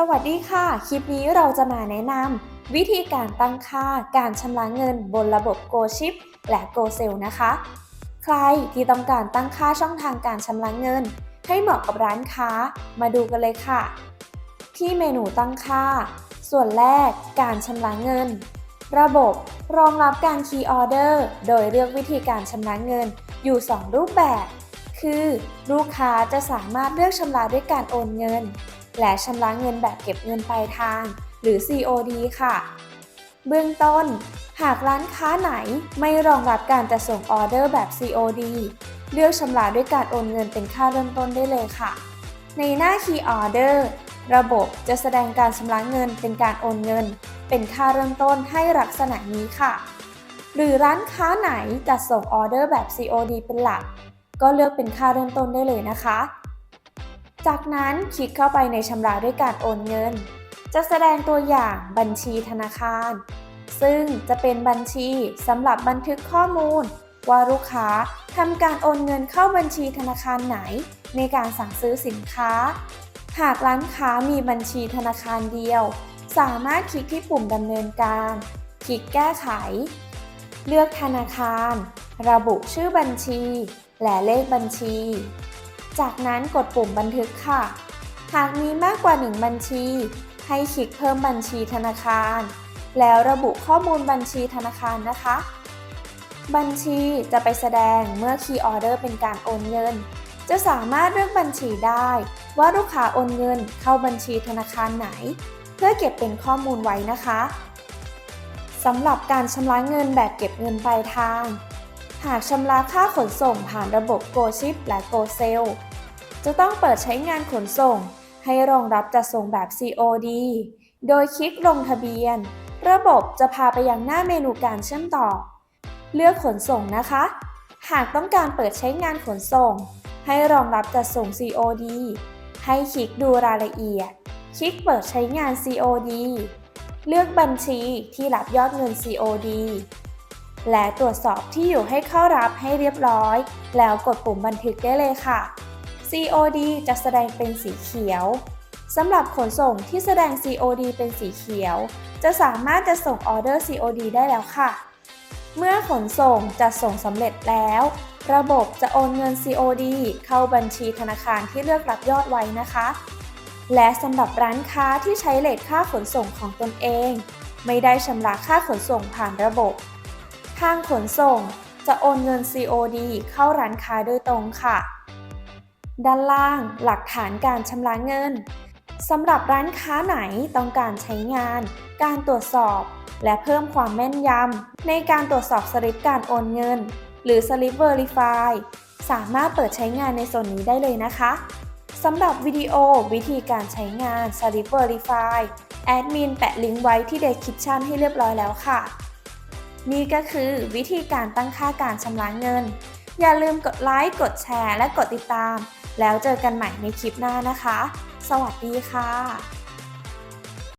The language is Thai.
สวัสดีค่ะ คลิปนี้เราจะมาแนะนำวิธีการตั้งค่าการชำระเงินบนระบบ GoShip และ GoSell นะคะ ใครที่ต้องการตั้งค่าช่องทางการชำระเงิน ให้เหมาะกับร้านค้ามาดูกันเลยค่ะ ที่เมนูตั้งค่า ส่วนแรกการชำระเงิน ระบบรองรับการ Key Order โดยเลือกวิธีการชำระเงินอยู่ 2 รูปแบบ คือ ลูกค้าจะสามารถเลือกชำระด้วยการโอนเงิน และชำระเงินแบบเก็บเงินปลายทาง หรือ COD ค่ะ เบื้องต้น หากร้านค้าไหนไม่รองรับการจัดส่งออเดอร์แบบ COD เลือกชำระด้วยการโอนเงินเป็นค่าเริ่มต้นได้เลยค่ะ ในหน้า Key Order ระบบจะแสดงการชำระเงินเป็นการโอนเงิน เป็นค่าเริ่มต้นให้ลักษณะนี้ค่ะ หรือร้านค้าไหนจัดส่งออเดอร์แบบ COD เป็นหลัก ก็เลือกเป็นค่าเริ่มต้นได้เลยนะคะ จากนั้นคลิกเข้าไปในชำระด้วยการโอนเงิน จะแสดงตัวอย่างบัญชีธนาคาร ซึ่งจะเป็นบัญชีสำหรับบันทึกข้อมูล ว่าลูกค้าทำการโอนเงินเข้าบัญชีธนาคารไหน ในการสั่งซื้อสินค้า หากร้านค้ามีบัญชีธนาคารเดียว สามารถคลิกที่ปุ่มดำเนินการ คลิกแก้ไข เลือกธนาคาร ระบุชื่อบัญชี และเลขบัญชี จากนั้นกดปุ่มบันทึกค่ะ หากมีมากกว่า 1 บัญชี ให้คลิกเพิ่มบัญชีธนาคาร แล้วระบุข้อมูลบัญชีธนาคารนะคะ บัญชีจะไปแสดงเมื่อ Key Order เป็นการโอนเงิน จะสามารถเลือกบัญชีได้ ว่าลูกค้าโอนเงินเข้าบัญชีธนาคารไหน เพื่อเก็บเป็นข้อมูลไว้นะคะสำหรับการชำระเงินแบบเก็บเงินปลายทาง หากชำระค่าขนส่งผ่านระบบ GoShip และ GoSell จะต้องเปิดใช้งานขนส่ง ให้รองรับจัดส่งแบบ COD โดยคลิกลงทะเบียน ระบบจะพาไปยังหน้าเมนูการเชื่อมต่อ เลือกขนส่งนะคะ หากต้องการเปิดใช้งานขนส่ง ให้รองรับจัดส่ง COD ให้คลิกดูรายละเอียด คลิกเปิดใช้งาน COD เลือกบัญชีที่รับยอดเงิน COD และตรวจสอบที่อยู่ให้เข้ารับให้เรียบร้อย แล้วกดปุ่มบันทึกได้เลยค่ะ COD จะแสดงเป็นสีเขียวสำหรับขนส่งที่แสดง COD เป็นสีเขียว จะสามารถจะส่งออเดอร์ COD ได้แล้วค่ะ เมื่อขนส่งจะส่งสำเร็จแล้ว ระบบจะโอนเงิน COD เข้าบัญชีธนาคารที่เลือกรับยอดไว้นะคะ และสำหรับร้านค้าที่ใช้เลทค่าขนส่งของตนเอง ไม่ได้ชำระค่าขนส่งผ่านระบบ ทางขนส่งจะโอนเงิน COD เข้าร้านค้าโดยตรงค่ะ ด้านล่างหลักฐานการชำระเงินสำหรับร้านค้าไหนต้องการใช้งาน การตรวจสอบ และเพิ่มความแม่นยำในการตรวจสอบสลิปการโอนเงิน หรือสลิป Verify สามารถเปิดใช้งานในส่วนนี้ได้เลยนะคะสำหรับวิดีโอวิธีการใช้งาน Slip Verify แอดมินแปะลิงก์ไว้ที่ Description ให้เรียบร้อยแล้วค่ะ นี่ก็คือวิธีการตั้งค่าการชำระเงิน อย่าลืมกดไลค์ กดแชร์ และกดติดตาม แล้วเจอกันใหม่ในคลิปหน้านะคะ สวัสดีค่ะ